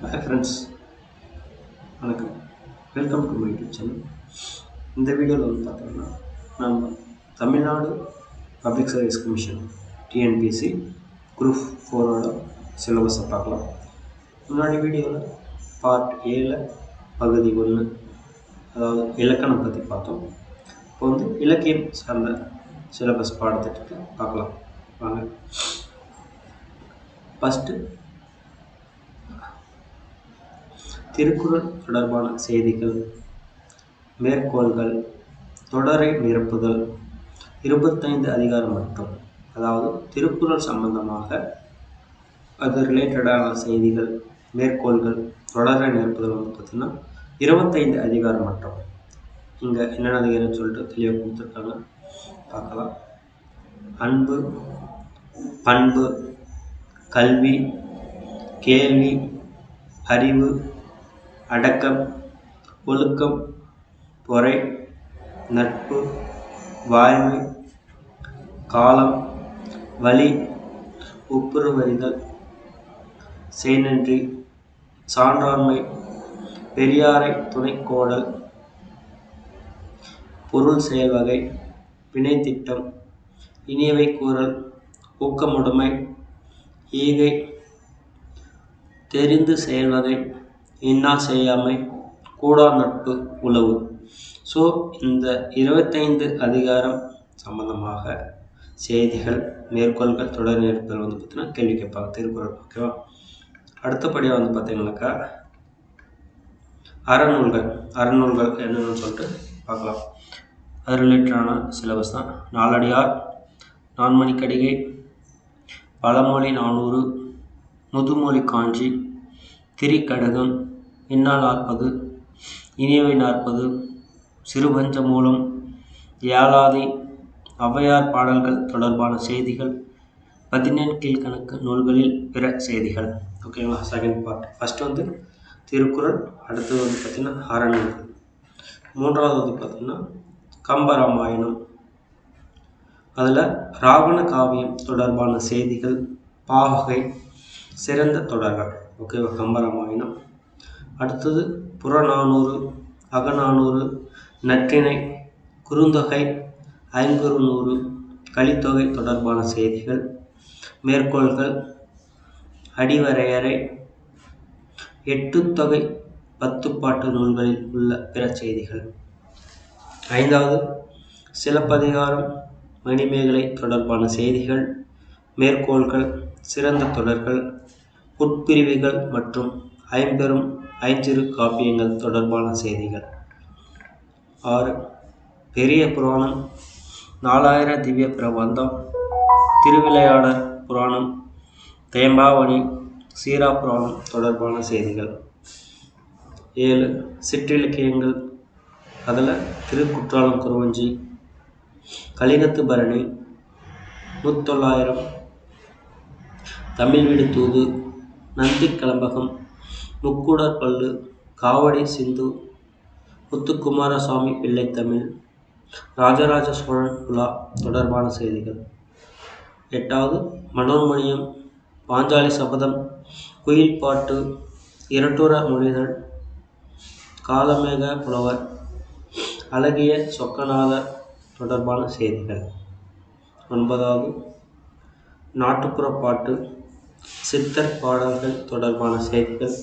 Hi friends வணக்கம். Welcome to my YouTube channel இந்த வீடியோவில் வந்து பார்த்தீங்கன்னா நம்ம Tamil Nadu public service commission TNPSC group ஃபோரோட சிலபஸை பார்க்கலாம். முன்னாடி வீடியோவில் பார்ட் ஏல பகுதி ஒன்று அதாவது இலக்கணம் பற்றி பார்த்தோம். இப்போ வந்து இலக்கியம் சார்ந்த சிலபஸ் பாடத்திட்டத்தை பார்க்கலாம். வாங்க. ஃபஸ்ட்டு திருக்குறள் தொடர்பான செய்திகள் மேற்கோள்கள் தொடரை நிரப்புதல் இருபத்தைந்து அதிகாரம் மட்டும். அதாவது திருக்குறள் சம்பந்தமாக அது ரிலேட்டடான செய்திகள் மேற்கோள்கள் தொடரை நிரப்புதல் வந்து பார்த்திங்கன்னா இருபத்தைந்து அதிகாரம் மட்டும். இங்கே என்னென்ன அதிகாரம் சொல்லிட்டு தெளிவாக கொடுத்துருக்காங்க. பார்க்கலாம். அன்பு பண்பு கல்வி கேள்வி அறிவு அடக்கம் ஒழுக்கம் பொறை நட்பு வாய்மை காலம் வழி ஒப்புரவறிதல் செய்நன்றி சான்றாண்மை பெரியாரை துணைக்கோடல் பொருள் செயல்வகை வினைத்திட்டம் இனியவை கூறல் ஊக்கமுடைமை ஈகை தெரிந்து செயல்வகை இன்னா செய்யாமை கூடா நட்பு உளவு. ஸோ இந்த இருபத்தைந்து அதிகாரம் சம்பந்தமாக செய்திகள் மேற்கோள்கள் தொடர் நேரத்தில் வந்து பார்த்திங்கன்னா கேள்வி கேட்பாங்க திருக்குறள் ஓகேவா அடுத்தபடியாக வந்து பார்த்திங்கனாக்கா அறநூல்கள் அறநூல்கள் என்னென்னு சொல்லிட்டு பார்க்கலாம். அது ரிலேட்டடான சிலபஸ் தான். நாலடியார் நான்மணிக்கடிகை பழமொழி நானூறு முதுமொழி காஞ்சி திரிக்கடகம் இன்னால் நாற்பது இனியவை நாற்பது. சிறுபஞ்ச மூலம் ஏழாதி ஔவையார் பாடல்கள் தொடர்பான செய்திகள். பதினெண் கீழ்கணக்கு நூல்களில் பிற செய்திகள். ஓகேங்களா செகண்ட் பார்ட் ஃபஸ்ட் வந்து திருக்குறள் அடுத்தது வந்து பார்த்திங்கன்னா அறநூல்கள் மூன்றாவது வந்து பார்த்திங்கன்னா கம்பராமாயணம். அதில் ராவண காவியம் தொடர்பான செய்திகள் பாவகை சிறந்த தொடர்கள். ஓகேவா கம்பராமாயணம். அடுத்தது புறநானூறு அகநானூறு நற்றிணை குறுந்தொகை ஐங்குறுநூறு கலித்தொகை தொடர்பான செய்திகள் மேற்கோள்கள் அடிவரையறை எட்டுத்தொகை பத்துப்பாட்டு நூல்களில் உள்ள பிற செய்திகள். ஐந்தாவது சிலப்பதிகாரம் மணிமேகலை தொடர்பான செய்திகள் மேற்கோள்கள் சிறந்த தொடர்கள் உட்பிரிவுகள் மற்றும் ஐம்பெரும் ஐஞ்சிறு காப்பியங்கள் தொடர்பான செய்திகள். ஆறு. பெரிய புராணம். நாலாயிர திவ்ய பிரபந்தம். திருவிளையாடர் புராணம். தேம்பாவணி. சீரா புராணம் தொடர்பான செய்திகள். ஏழு. சிற்றிலக்கியங்கள். அதில் திருக்குற்றாலம் குருவஞ்சி கலிங்கத்து பரணி. முத்தொள்ளாயிரம் தமிழ் வீடு தூது. நந்தி கலம்பகம். முக்கூடர் பல்லு காவடி சிந்து முத்துக்குமாரசுவாமி பிள்ளை தமிழ் ராஜராஜ சோழன் உலா தொடர்பான செய்திகள். எட்டாவது மனோன்மணியம் பாஞ்சாலி சபதம் குயில் பாட்டு இரட்டுற மொழிகள் காலமேக புலவர் அழகிய சொக்கநாதர் தொடர்பான செய்திகள். ஒன்பதாவது நாட்டுப்புற பாட்டு சித்தர் பாடல்கள் தொடர்பான செய்திகள்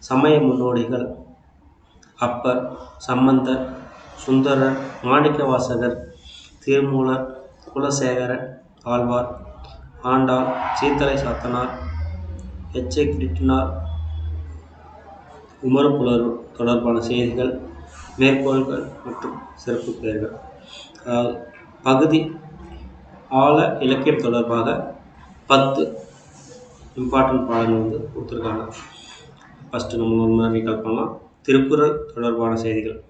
சமய முன்னோடிகள் அப்பர் சம்பந்தர் சுந்தரர் மாணிக்கவாசகர் திருமூலர் குலசேகரன் ஆழ்வார் ஆண்டாள் சீத்தலை சாத்தனார் எச்ஏ கிருட்டினார் உமரப்புலர் தொடர்பான செய்திகள் மேற்கோள்கள் மற்றும் சிறப்பு பெயர்கள். அதாவது பகுதி ஆழ இலக்கியம் தொடர்பாக பத்து இம்பார்ட்டன்ட் பாடங்கள் வந்து கொடுத்துருக்காங்க. ஃபஸ்ட்டு நம்ம ஒரு மாதிரி ரீகால் பண்ணலாம். திருக்குறள் தொடர்பான செய்திகள்.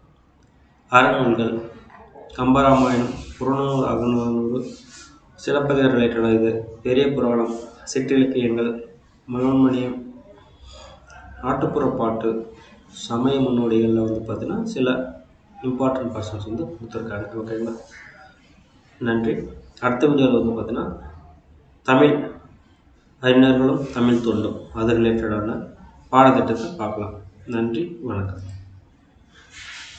அறநூல்கள் கம்பராமாயணம் புறநூறு அகநூறு சிலப்பதிகார ரிலேட்டடாக இது. பெரிய புராணம் சிற்றிலக்கியங்கள் மனோன்மணியம் நாட்டுப்புற பாட்டு சமய முன்னோடிகளில் வந்து பார்த்திங்கன்னா சில இம்பார்ட்டன்ட் பர்சன்ஸ் வந்து கொடுத்துருக்காங்க. ஓகேங்களா? நன்றி. அடுத்த வீடியோவில் வந்து பார்த்திங்கன்னா தமிழ் அறிஞர்களும் தமிழ் தொண்டும் அது ரிலேட்டடான பாடத்திட்டத்தை பார்க்கலாம். நன்றி வணக்கம்.